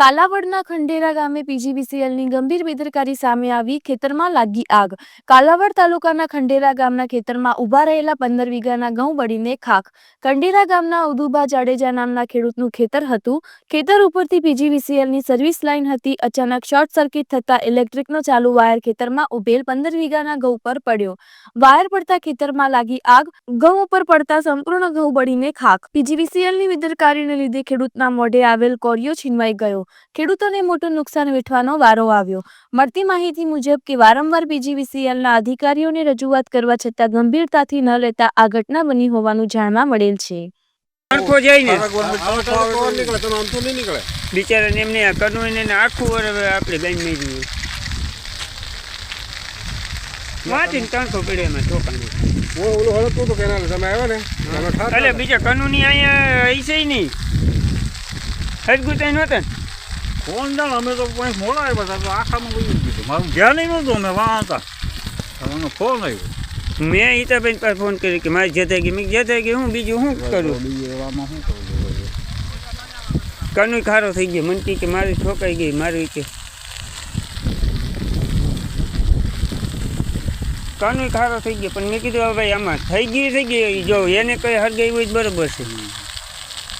કાલાવડના ખંડેરા ગામે પીજીવીસીએલની ગંભીર બેદરકારી સામે આવી ખેતરમાં લાગી આગ. કાલાવડ તાલુકાના ખંડેરા ગામના ખેતરમાં ઊભા રહેલા પંદર વીઘાના ઘઉં બળીને ખાખ. ખંડેરા ગામના ઉદુભા જાડેજા નામના ખેડૂતનું ખેતર હતું. ખેતર ઉપરથી પીજીવીસીએલની સર્વિસ લાઇન હતી. અચાનક શોર્ટ સર્કિટ થતા ઇલેક્ટ્રિકનો ચાલુ વાયર ખેતરમાં ઉભેલ પંદર વીઘાના ઘઉં પર પડ્યો. વાયર પડતા ખેતરમાં લાગી આગ. ઘઉં ઉપર પડતા સંપૂર્ણ ઘઉં બળીને ખાખ. પીજીવીસીએલની બેદરકારીને લીધે ખેડૂતના મોઢે આવેલ કોરિયો છીનવાઈ ગયો. ખેડૂતોને મોટું નુકસાન વેઠવાનો વારો આવ્યો. મળતી માહિતી મુજબ કે વારંવાર પીજીવીસીએલના અધિકારીઓને રજૂઆત કરવા છતાં ગંભીરતાથી ન લેતા આ ઘટના બની હોવાનું જાણવા મળેલ છે. બિચારાને એમને કરવું એને આખું વર હવે આપણે ગઈ મેં વાંચીને ત્રણસો પડે એમાં ચોકાની હું ઓલું હળતું હતું કેનાલ તમે આવ્યા ને? એટલે બીજા કાનૂની અહીંયા હશે નહીં. હજગુતાઈ નહોતા ફોન જાણ અમે તો કોઈ મોડા આવ્યા હતા તો આખામાં બધું કીધું. મારું ધ્યાન નહોતું અમે વાં હતા. તમારો ફોન આવ્યો. મેં હિતાબેન પાસે ફોન કર્યો કે મારી જતા ગઈ મેં જતા ગઈ હું બીજું શું કરું? બીજું એવામાં શું કરવું કાનૂન ખારો થઈ ગયો. મને કે મારી ઠોકાઈ ગઈ મારી કે કાનૂન ખારો થઈ ગયો પણ મેં કીધું હવે ભાઈ આમાં થઈ ગયું થઈ ગયું. જો એને કઈ હરગાઈ હોય બરોબર છે.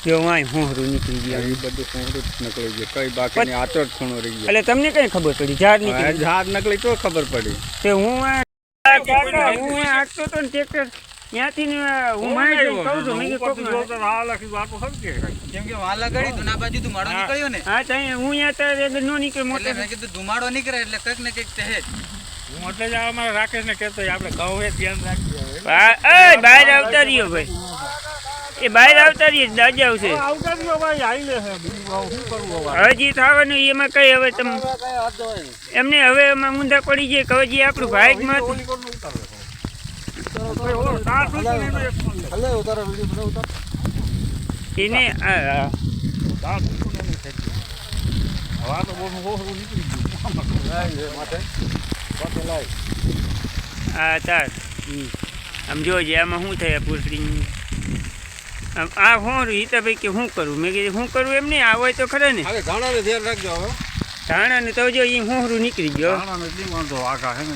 જો વાંય હોહરું નીકળી ગયા. એ બધું ખૂણું નીકળી ગયું. કઈ બાકી આટો જ ખૂણો રહી ગયો. એટલે તમને કઈ ખબર પડી? ઝાડ નીકળી ઝાડ નીકળી તો ખબર પડી. કે હું આ કાકા, હું હાંકતો હતો ને ટ્રેક્ટર ત્યાંથી ને હું માહિતી કહું છું મેં કીધું આ લખી વાતો સમજે કેમ કે વાં લગાડી તો ના બાજુ ધુમાડો નીકળ્યો ને. હા ત્યાં હું ત્યાં નો નીકળે મોટે મેં કીધું ધુમાડો નીકળે એટલે કંઈક ને કંઈક કહે હું એટલે જ અમારા રાકેશને કહેતો આપણે ઘઉં એ ધ્યાન રાખજો. બહાર આવતા રહ્યો ભાઈ. એ બહાર આવતા જ દાદા આવશે હજી થવાનું એમાં કઈ હવે તમે એમને હવે એમાં ઊંધા પડી જાય કે હજી આપણું બનાવ ઉતાર. એને આ- આ તાર. આમ જોજે આમાં શું થાય આમ આ શું હિતા ભાઈ કે શું કરું? મેં કીધું શું કરું એમ નહીં? આ હોય તો ખરે ને. હવે ધાણાને ધ્યાન રાખજો હવે. ધાણા ને તો જો એ હું નીકળી ગયો. એટલી વાંધો આગા હે ને